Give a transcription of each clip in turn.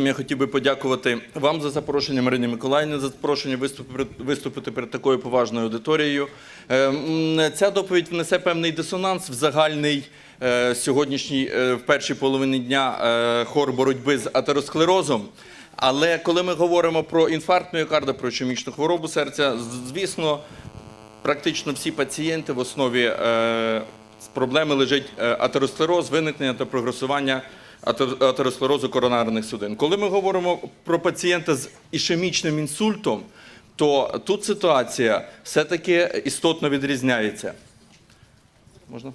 Я хотів би подякувати вам за запрошення, Марині Миколаївні, за запрошення виступити, перед такою поважною аудиторією. Е, Ця доповідь внесе певний дисонанс в загальний е, сьогоднішній, е, в першій половині дня е, хор боротьби з атеросклерозом. Але коли ми говоримо про інфаркт міокарда, про ішемічну хворобу серця, звісно, практично всі пацієнти в основі проблеми лежить атеросклероз, виникнення та прогресування атеросклерозу коронарних судин. Коли ми говоримо про пацієнта з ішемічним інсультом, то тут ситуація все-таки істотно відрізняється. Можна?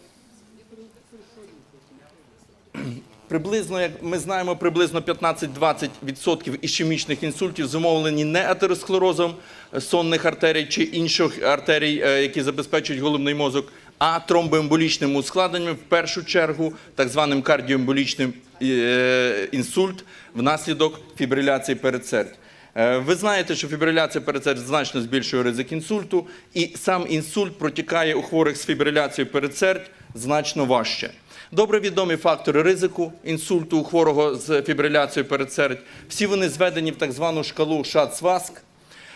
Приблизно, як ми знаємо, приблизно 15-20% ішемічних інсультів зумовлені не атеросклерозом сонних артерій чи інших артерій, е, які забезпечують головний мозок, а тромбоемболічним ускладненням, в першу чергу, так званим кардіоемболічним е, інсульт внаслідок фібриляції передсердь. Е, Ви знаєте, що фібриляція передсердь значно збільшує ризик інсульту, і сам інсульт протікає у хворих з фібриляцією передсердь значно важче. Добре відомі фактори ризику інсульту у хворого з фібриляцією передсердь. Всі вони зведені в так звану шкалу Шац-Васк.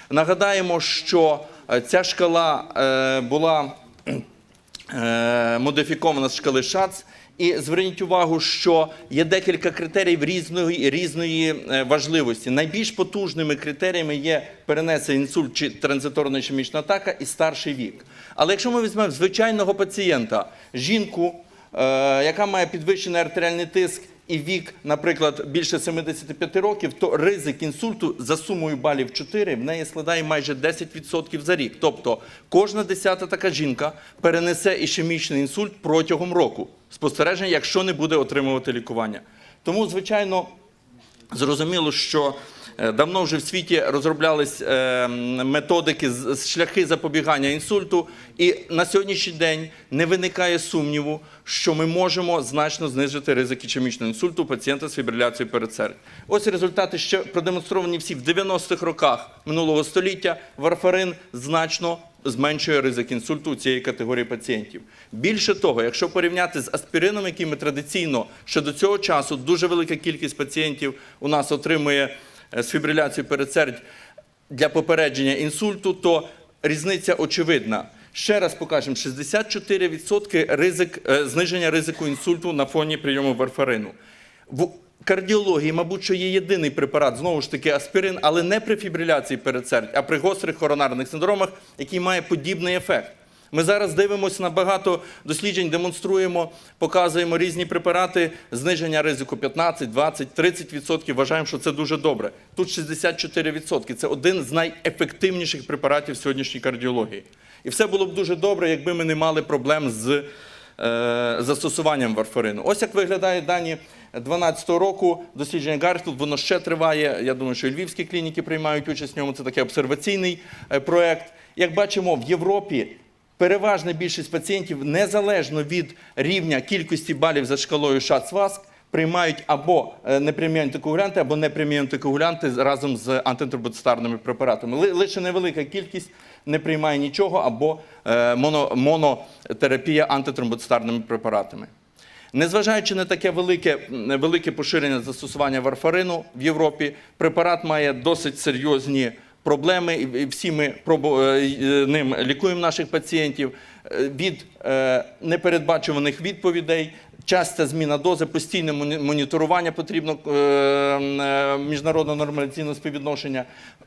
Нагадаємо, що е, ця шкала була модифікована з шкали ШАЦ. І зверніть увагу, що є декілька критеріїв різної, різної е, важливості. Найбільш потужними критеріями є перенесений інсульт чи транзиторна ішемічна атака і старший вік. Але якщо ми візьмемо звичайного пацієнта, жінку, е, яка має підвищений артеріальний тиск і вік, наприклад, більше 75 років, то ризик інсульту за сумою балів 4 в неї складає майже 10% за рік. Тобто кожна десята така жінка перенесе ішемічний інсульт протягом року спостереження, якщо не буде отримувати лікування. Тому, звичайно, Зрозуміло, що е, давно вже в світі розроблялись е, методики, шляхи запобігання інсульту, і на сьогоднішній день не виникає сумніву, що ми можемо значно знизити ризик ішемічного інсульту пацієнта з фібриляцією передсердь. Ось результати ще продемонстровані всі в 90-х роках минулого століття. Варфарин значно зменшує ризик інсульту у цієї категорії пацієнтів. Більше того, якщо порівняти з аспірином, який ми традиційно ще до цього часу дуже велика кількість пацієнтів у нас отримує е, з фібриляцією передсердь для попередження інсульту, то різниця очевидна. Ще раз покажемо: 64% ризик, е, зниження ризику інсульту на фоні прийому варфарину. Кардіології, мабуть, що є єдиний препарат, знову ж таки, аспірин, але не при фібриляції передсердь, а при гострих коронарних синдромах, який має подібний ефект. Ми зараз дивимося на багато досліджень, демонструємо, показуємо різні препарати, зниження ризику 15, 20, 30%. Вважаємо, що це дуже добре. Тут 64%. Це один з найефективніших препаратів сьогоднішньої кардіології. І все було б дуже добре, якби ми не мали проблем з е, застосуванням варфарину. Ось як виглядають дані 2012 року. Дослідження Гарфілд, воно ще триває. Я думаю, що і львівські клініки приймають участь в ньому. Це такий обсерваційний е, проект. Як бачимо, в Європі переважна більшість пацієнтів, незалежно від рівня кількості балів за шкалою Шац-Васк, приймають або е, непрямі антикоагулянти, або непрямі антикоагулянти разом з антитромбоцитарними препаратами. Лише невелика кількість не приймає нічого, або е, моно, монотерапія антитромбоцитарними препаратами. Незважаючи на таке велике, велике поширення застосування варфарину в Європі, препарат має досить серйозні проблеми, і всі ми е, ним лікуємо наших пацієнтів е, від е, непередбачуваних відповідей. Часта зміна дози, постійне моніторування потрібно е, е, міжнародного нормалізаційного співвідношення.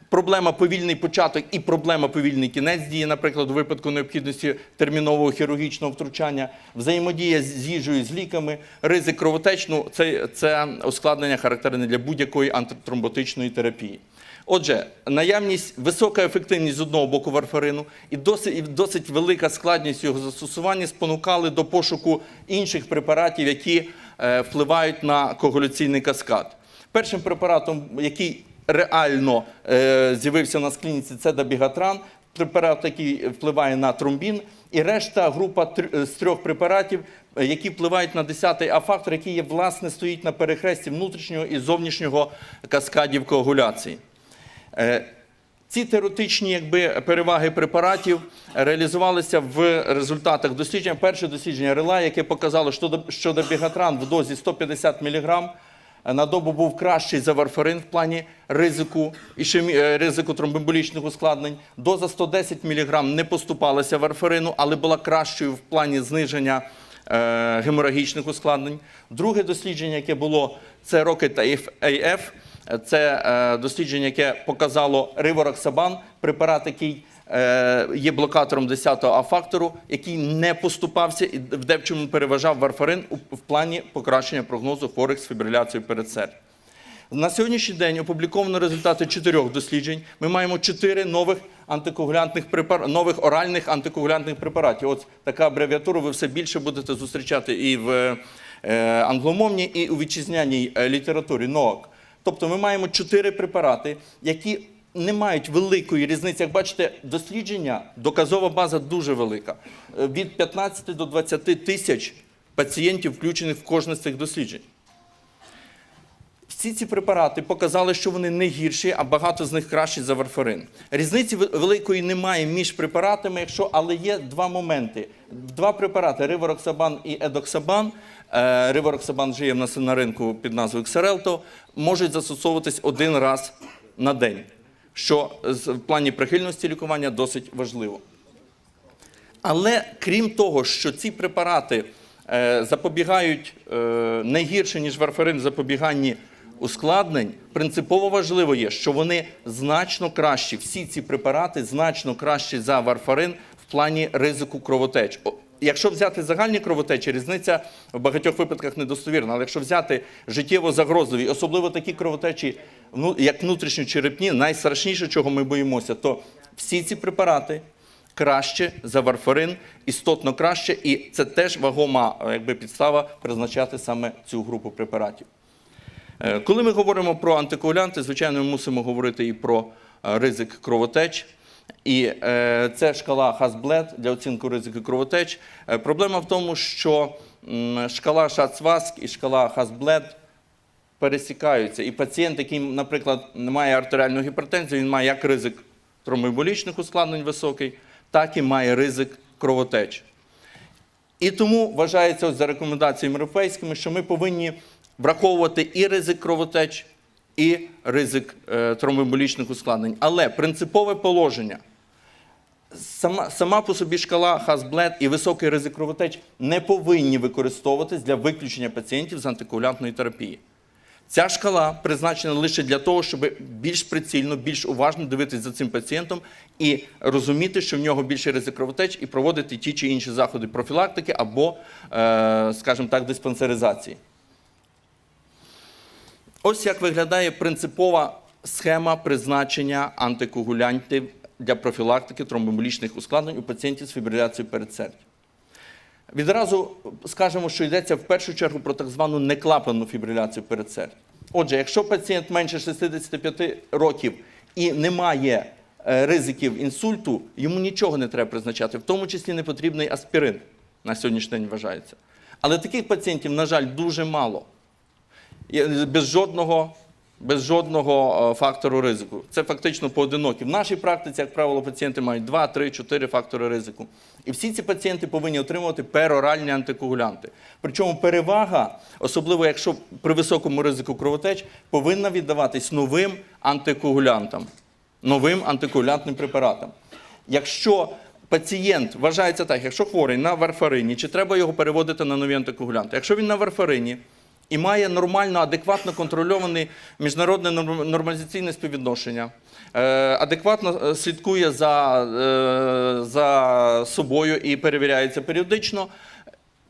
Проблема повільний початок і проблема повільний кінець дії, наприклад, у випадку необхідності термінового хірургічного втручання, взаємодія з їжею, з ліками, ризик кровотеч, ну, це, це ускладнення характерне для будь-якої антитромботичної терапії. Отже, наявність, висока ефективність з одного боку варфарину і досить, і досить велика складність його застосування спонукали до пошуку інших препаратів, які е, впливають на коагуляційний каскад. Першим препаратом, який реально е, з'явився на клініці, це дабігатран, препарат, який впливає на тромбін, і решта група тр- з трьох препаратів, е, які впливають на 10-й А-фактор, який є, власне, стоїть на перехресті внутрішнього і зовнішнього каскадів коагуляції. Е, Ці теоретичні якби, переваги препаратів реалізувалися в результатах дослідження. Перше дослідження рела, яке показало, що до- що добігатран в дозі 150 мг е, на добу був кращий за варфарин в плані ризику, ішемі- е, ризику тромбоемболічних ускладнень. Доза 110 мг не поступалася варфарину, але була кращою в плані зниження геморагічних ускладнень. Друге дослідження, яке було, це Rocket AF. Це е, дослідження, яке показало ривороксабан, препарат, який е, є блокатором 10-го А-фактору, який не поступався і в дечому переважав варфарин в плані покращення прогнозу хворих з фібриляцією передсердь. На сьогоднішній день опубліковано результати чотирьох досліджень. Ми маємо чотири нових антикоагулянтних препар... нових оральних антикоагулянтних препаратів. От така абревіатура ви все більше будете зустрічати і в е, англомовній, і у вітчизняній літературі НОАК. Тобто ми маємо чотири препарати, які не мають великої різниці. Як бачите, дослідження, доказова база дуже велика. Е, Від 15 до 20 тисяч пацієнтів включених в кожне з цих досліджень. Всі ці препарати показали, що вони не гірші, а багато з них кращі за варфарин. Різниці великої немає між препаратами, якщо але є два моменти. Два препарати ривороксабан і едоксабан. Е, Ривороксабан в нас на ринку під назвою Xarelto, можуть застосовуватись один раз на день, що в плані прихильності лікування досить важливо. Але крім того, що ці препарати е, запобігають е, не гірше, ніж варфарин в запобіганні ускладнень, принципово важливо є, що вони значно кращі, всі ці препарати значно кращі за варфарин в плані ризику кровотеч. Якщо взяти загальні кровотечі, різниця в багатьох випадках недостовірна. Але якщо взяти життєво загрозливі, особливо такі кровотечі, ну, як внутрішньочерепні, найстрашніше, чого ми боїмося, то всі ці препарати краще за варфарин, істотно краще, і це теж вагома е, якби, підстава призначати саме цю групу препаратів. Е, Коли ми говоримо про антикоагулянти, звичайно, ми мусимо говорити і про е, ризик кровотеч. І е, це шкала Хасблет для оцінки ризику кровотеч. Е, проблема в тому, що шкала Шацваск і шкала Хасблет пересікаються. І пацієнт, який, наприклад, не має артеріальної гіпертензії, він має як ризик тромбоемболічних ускладнень високий, так і має ризик кровотеч. І тому вважається ось за рекомендаціями європейськими, що ми повинні враховувати і ризик кровотеч, і ризик е, тромбоемболічних ускладнень. Але принципове положення. Сама, сама по собі шкала Хасблет і високий ризик кровотеч не повинні використовуватись для виключення пацієнтів з антикоагулянтної терапії. Ця шкала призначена лише для того, щоб більш прицільно, більш уважно дивитися за цим пацієнтом і розуміти, що в нього більший ризик кровотеч, і проводити ті чи інші заходи профілактики або, е, скажімо так, диспансеризації. Ось як виглядає принципова схема призначення антикоагулянтів для профілактики тромбоемболічних ускладнень у пацієнтів з фібриляцією передсердя. Відразу скажемо, що йдеться в першу чергу про так звану неклапанну фібриляцію передсердя. Отже, якщо пацієнт менше 65 років і не має е, ризиків інсульту, йому нічого не треба призначати, в тому числі не потрібний аспірин на сьогоднішній день вважається. Але таких пацієнтів, на жаль, дуже мало. Без жодного, без жодного е, фактору ризику. Це фактично поодинокі. В нашій практиці, як правило, пацієнти мають 2, 3, 4 фактори ризику. І всі ці пацієнти повинні отримувати пероральні антикоагулянти. Причому перевага, особливо якщо при високому ризику кровотеч, повинна віддаватись новим антикоагулянтам, новим антикоагулянтним препаратам. Якщо пацієнт вважається так, якщо хворий на варфарині, чи треба його переводити на нові антикоагулянти? Якщо він на варфарині, і має нормально, адекватно контрольоване міжнародне норм- нормалізаційне співвідношення, е, адекватно е, слідкує за, е, за собою і перевіряється періодично.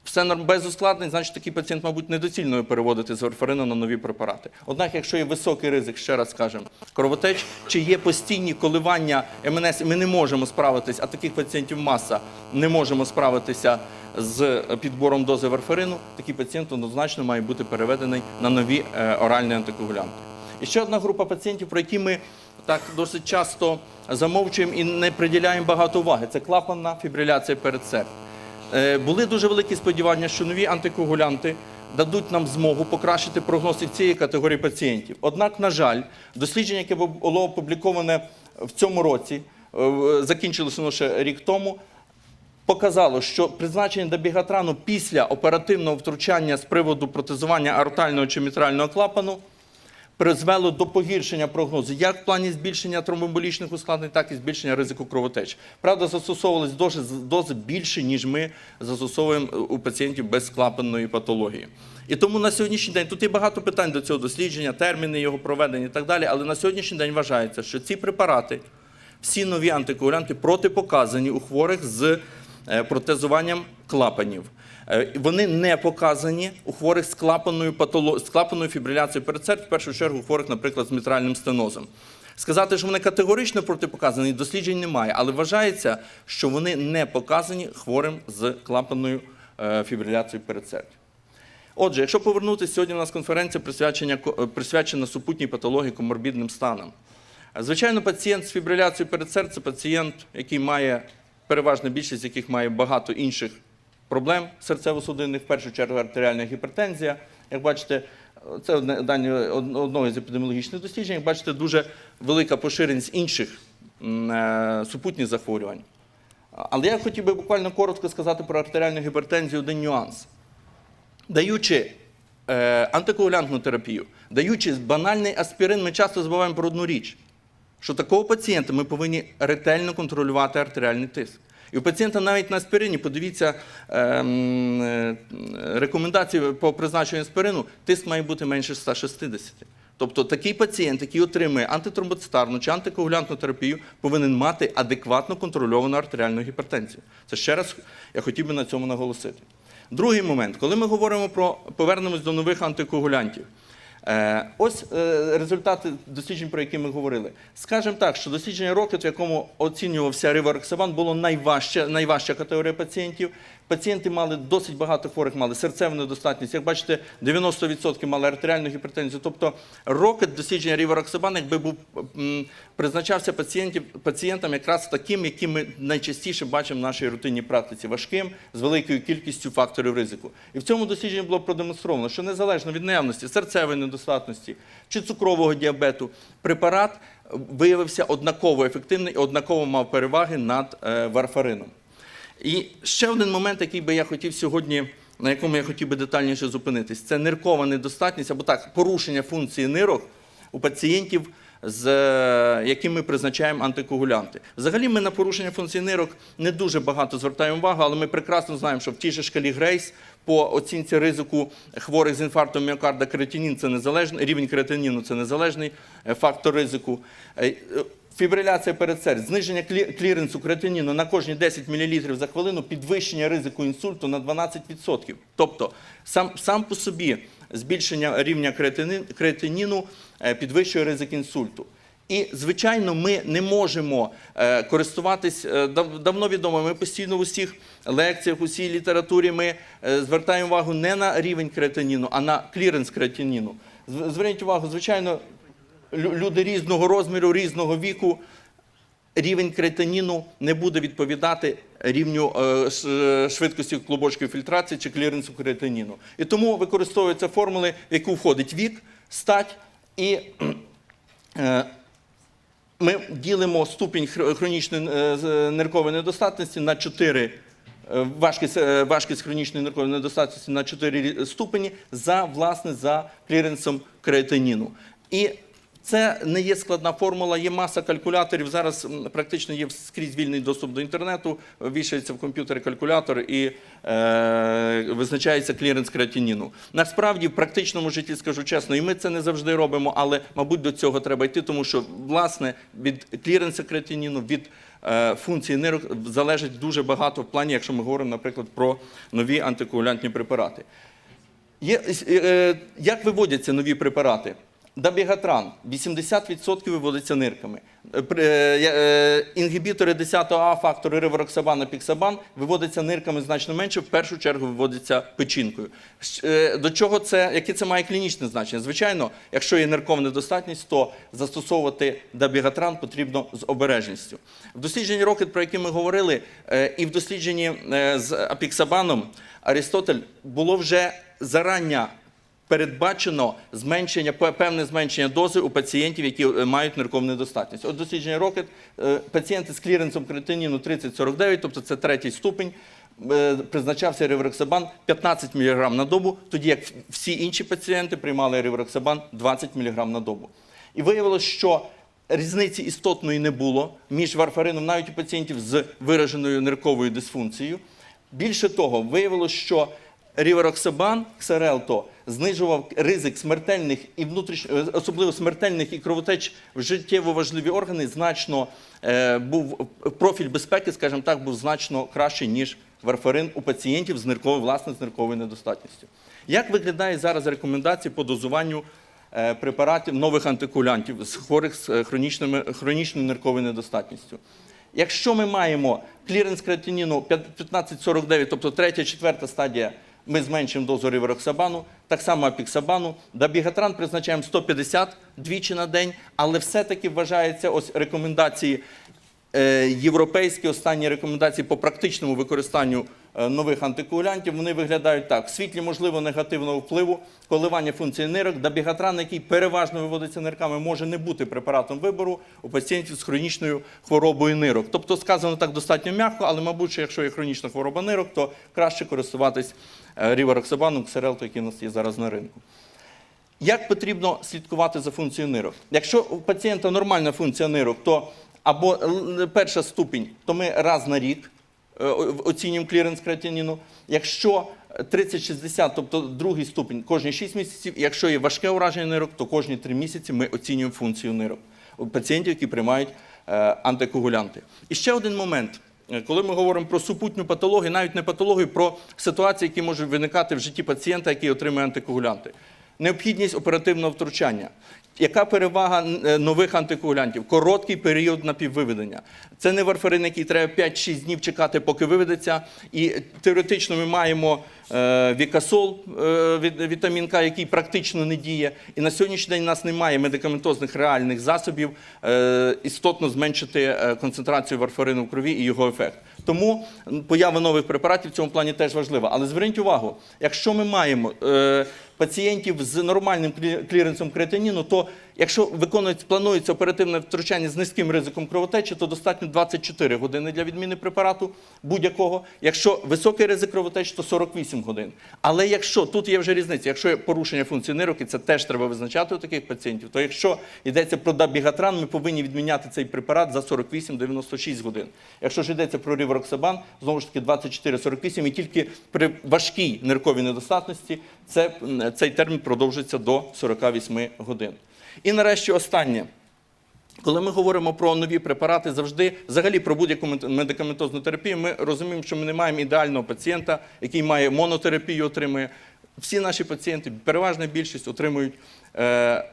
Все без ускладнень, значить такий пацієнт, мабуть, недоцільно переводити з варфарину на нові препарати. Однак, якщо є високий ризик, ще раз скажемо, кровотеч, чи є постійні коливання МНС, ми не можемо справитись, а таких пацієнтів маса, не можемо справитися з підбором дози варфарину, такий пацієнт однозначно має бути переведений на нові е, оральні антикоагулянти. І ще одна група пацієнтів, про які ми так досить часто замовчуємо і не приділяємо багато уваги. Це клапанна фібриляція передсердя. Е, Були дуже великі сподівання, що нові антикоагулянти дадуть нам змогу покращити прогноз і цієї категорії пацієнтів. Однак, на жаль, дослідження, яке було опубліковане в цьому році, е, закінчилося ще рік тому, показало, що призначення дабігатрану після оперативного втручання з приводу протезування аортального чи мітрального клапану призвело до погіршення прогнозу як в плані збільшення тромбоемболічних ускладнень, так і збільшення ризику кровотеч. Правда, застосовувались дози, дози більше, ніж ми застосовуємо у пацієнтів без клапанної патології. І тому на сьогоднішній день тут є багато питань до цього дослідження, терміни його проведення і так далі. Але на сьогоднішній день вважається, що ці препарати, всі нові антикоагулянти протипоказані у хворих з е, протезуванням клапанів. Е, Вони не показані у хворих з клапанною патоло... з клапаною фібриляцією передсердь, в першу чергу у хворих, наприклад, з мітральним стенозом. Сказати, що вони категорично протипоказані, досліджень немає, але вважається, що вони не показані хворим з клапаною е, фібриляцією передсердь. Отже, якщо повернутися, сьогодні у нас конференція присвячена, ко- присвячена супутній патології коморбідним станам. Звичайно, пацієнт з фібриляцією передсердь – це пацієнт, який має переважна більшість, яких має багато інших проблем серцево-судинних, в першу чергу артеріальна гіпертензія. Як бачите, це дані одного з епідеміологічних досліджень. Як бачите, дуже велика поширеність інших е, супутніх захворювань. Але я хотів би буквально коротко сказати про артеріальну гіпертензію один нюанс. Даючи е, антикоагулянтну терапію, даючи банальний аспірин, ми часто забуваємо про одну річ, що такого пацієнта ми повинні ретельно контролювати артеріальний тиск. І у пацієнта навіть на аспирині, подивіться е, м, е, рекомендації по призначенню аспирину, тиск має бути менше 160. Тобто такий пацієнт, який отримує антитромбоцитарну чи антикоагулянтну терапію, повинен мати адекватно контрольовану артеріальну гіпертензію. Це ще раз я хотів би на цьому наголосити. Другий момент, коли ми говоримо про повернемось до нових антикоагулянтів. Е, Ось е, результати досліджень, про які ми говорили. Скажемо так, що дослідження Рокет, в якому оцінювався ривароксабан, було найважче, найважча категорія пацієнтів. Пацієнти мали досить багато хворих, мали серцеву недостатність. Як бачите, 90% мали артеріальну гіпертензію. Тобто Рокет дослідження ривароксабан, якби був призначався пацієнтів, пацієнтам якраз таким, які ми найчастіше бачимо в нашій рутинній практиці, важким, з великою кількістю факторів ризику. І в цьому дослідженні було продемонстровано, що незалежно від наявності серцевої недостатності чи цукрового діабету, препарат виявився однаково ефективний і однаково мав переваги над е, варфарином. І ще один момент, який би я хотів сьогодні, на якому я хотів би детальніше зупинитись, це ниркова недостатність або так, порушення функції нирок у пацієнтів, з е, яким ми призначаємо антикоагулянти. Взагалі, ми на порушення функції нирок не дуже багато звертаємо увагу, але ми прекрасно знаємо, що в тій же шкалі Грейс по оцінці ризику хворих з інфарктом міокарда креатинін це незалежний рівень креатиніну це незалежний е, фактор ризику. Фібриляція передсердь, зниження клі- кліренсу креатиніну на кожні 10 мл за хвилину, підвищення ризику інсульту на 12%. Тобто сам, сам по собі збільшення рівня креатиніну е, підвищує ризик інсульту. І, звичайно, ми не можемо е, користуватись е, дав- давно відомо. Ми постійно в усіх лекціях, у всій літературі ми звертаємо увагу не на рівень креатиніну, а на кліренс креатиніну. Зверніть увагу, звичайно, люди різного розміру, різного віку, рівень кретиніну не буде відповідати рівню е, швидкості клубочків фільтрації чи кліренсу кретиніну. І тому використовуються формули, в яку входить вік, стать і. е, Ми ділимо ступінь хронічної е, ниркової недостатності на 4 е, важкість, е, важкість хронічної ниркової недостатності на 4 ступені за власне за кліренсом креатиніну. І це не є складна формула, є маса калькуляторів. Зараз практично є скрізь вільний доступ до інтернету, вішається в комп'ютері калькулятор і е, визначається кліренс креатиніну. Насправді, в практичному житті скажу чесно, і ми це не завжди робимо, але мабуть до цього треба йти, тому що власне від кліренса креатиніну, від е, функції нирок залежить дуже багато в плані, якщо ми говоримо, наприклад, про нові антикоагулянтні препарати. Є, е, як виводяться нові препарати? Дабігатран 80% виводиться нирками. Е, е, е, Інгібітори 10А, фактори ривароксабан, піксабан виводяться нирками значно менше, в першу чергу виводяться печінкою. До чого це, яке це має клінічне значення? Звичайно, якщо є ниркова недостатність, то застосовувати дабігатран потрібно з обережністю. В дослідженні Рокет, про яке ми говорили, і в дослідженні з апіксабаном Аристотель було вже зарання передбачено зменшення, пе- певне зменшення дози у пацієнтів, які е, мають ниркову недостатність. От дослідження Рокет, пацієнти з кліренсом креатиніну 30-49, тобто це третій ступень, е, призначався ревроксабан 15 мг на добу, тоді як всі інші пацієнти приймали ревроксабан 20 мг на добу. І виявилось, що різниці істотної не було між варфарином навіть у пацієнтів з вираженою нирковою дисфункцією. Більше того, виявилось, що рівероксабан ксарелто знижував ризик смертельних і внутрішньо, е, особливо смертельних і кровотеч в життєво важливі органи. Значно е, був профіль безпеки, скажімо так, був значно кращий ніж варфарин у пацієнтів з нирковою власне з нирковою недостатністю. Як виглядає зараз рекомендації по дозуванню е, препаратів нових антикоагулянтів з хворих з е, хронічними хронічною нирковою недостатністю? Якщо ми маємо кліренс креатиніну 1549, тобто третя, четверта стадія, ми зменшуємо дозу ривероксабану, так само апіксабану. Дабігатран призначаємо 150 двічі на день, але все-таки вважається ось рекомендації е, європейські останні рекомендації по практичному використанню е, нових антикоагулянтів, вони виглядають так: в світлі можливо негативного впливу, коливання функції нирок, дабігатран, який переважно виводиться нирками, може не бути препаратом вибору у пацієнтів з хронічною хворобою нирок. Тобто сказано так достатньо м'яко, але мабуть, якщо є хронічна хвороба нирок, то краще користуватись е, рівероксабаном, ксерелто, який у нас є зараз на ринку. Як потрібно слідкувати за функцією нирок? Якщо у пацієнта нормальна функція нирок, то або перша ступінь, то ми раз на рік е, оцінюємо кліренс креатиніну. Якщо 30-60, тобто другий ступінь кожні 6 місяців, якщо є важке ураження нирок, то кожні 3 місяці ми оцінюємо функцію нирок у пацієнтів, які приймають е, антикоагулянти. І ще один момент. Е, Коли ми говоримо про супутню патологію, навіть не патологію, про ситуації, які можуть виникати в житті пацієнта, який отримує антикоагулянти. Необхідність оперативного втручання. Яка перевага е, нових антикоагулянтів? Короткий період напіввиведення. Це не варфарин, який треба 5-6 днів чекати, поки виведеться. І теоретично ми маємо е, вікасол, е, вітамін К, який практично не діє. І на сьогоднішній день у нас немає медикаментозних реальних засобів істотно зменшити концентрацію варфарину в крові і його ефект. Тому поява нових препаратів в цьому плані теж важлива. Але зверніть увагу, якщо ми маємо пацієнтів з нормальним клі- кліренсом креатиніну, то якщо виконується, планується оперативне втручання з низьким ризиком кровотечі, то достатньо 24 години для відміни препарату будь-якого. Якщо високий ризик кровотечі, то 48 годин. Але якщо тут є вже різниця, якщо є порушення функції нирок, це теж треба визначати у таких пацієнтів, то якщо йдеться про дабігатран, ми повинні відміняти цей препарат за 48-96 годин. Якщо ж йдеться про рівроксабан, знову ж таки 24-48, і тільки при важкій нирковій недостатності це, цей термін продовжується до 48 годин. І нарешті останнє. Коли ми говоримо про нові препарати, завжди взагалі про будь-яку медикаментозну терапію, ми розуміємо, що ми не маємо ідеального пацієнта, який має монотерапію, отримує. Всі наші пацієнти, переважна більшість, отримують е,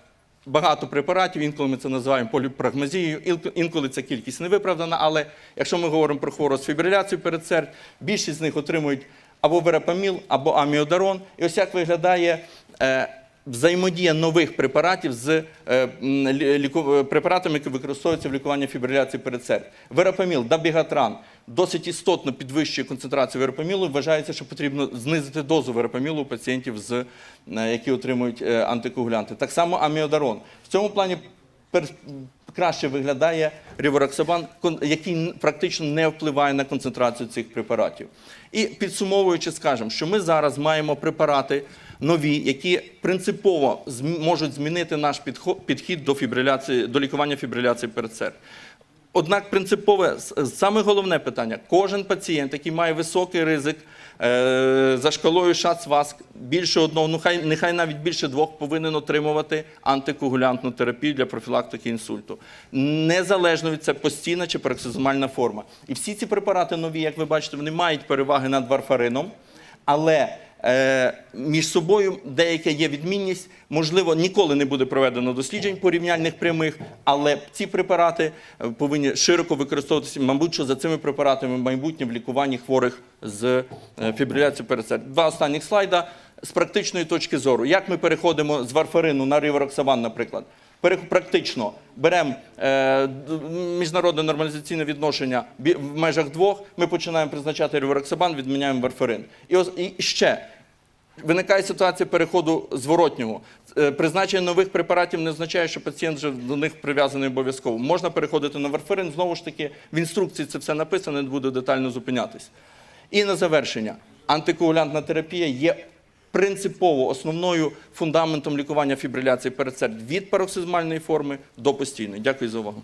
багато препаратів. Інколи ми це називаємо поліпрагмазією, інколи ця кількість не виправдана. Але якщо ми говоримо про хвору з фібриляцією передсердь, більшість з них отримують або верапаміл, або аміодарон. І ось як виглядає. Е, взаємодія нових препаратів з е, е, препаратами, які використовуються в лікуванні фібриляції передсердь. Верапаміл, дабігатран досить істотно підвищує концентрацію верапамілу. Вважається, що потрібно знизити дозу верапамілу у пацієнтів, які отримують антикоагулянти. Так само аміодарон. В цьому плані краще виглядає рівороксабан, кон- який практично не впливає на концентрацію цих препаратів. І підсумовуючи, скажемо, що ми зараз маємо препарати нові, які принципово можуть змінити наш підхід до фібриляції, до лікування фібриляції передсердь. Однак принципове, саме головне питання: кожен пацієнт, який має високий ризик е, за шкалою ШАЦ-ВАСК, більше одного, ну хай нехай навіть більше двох, повинен отримувати антикоагулянтну терапію для профілактики інсульту. Незалежно від це постійна чи пароксизмальна форма. І всі ці препарати нові, як ви бачите, вони мають переваги над варфарином, але е, між собою деяка є відмінність. Можливо, ніколи не буде проведено досліджень порівняльних прямих, але ці препарати е, повинні широко використовуватися, мабуть, що за цими препаратами майбутнє в лікуванні хворих з е, фібриляцією передсердь. Два останніх слайда з практичної точки зору. Як ми переходимо з варфарину на ривароксабан, наприклад? Практично беремо е, міжнародне нормалізаційне відношення в межах двох. Ми починаємо призначати ревароксабан, відміняємо варфарин. І, ось, і ще Виникає ситуація переходу зворотнього. Е, Призначення нових препаратів не означає, що пацієнт вже до них прив'язаний обов'язково. Можна переходити на варфарин. Знову ж таки, в інструкції це все написано, не буду детально зупинятись. І на завершення, антикоагулянтна терапія є принципово основною фундаментом лікування фібриляції передсердь від пароксизмальної форми до постійної. Дякую за увагу.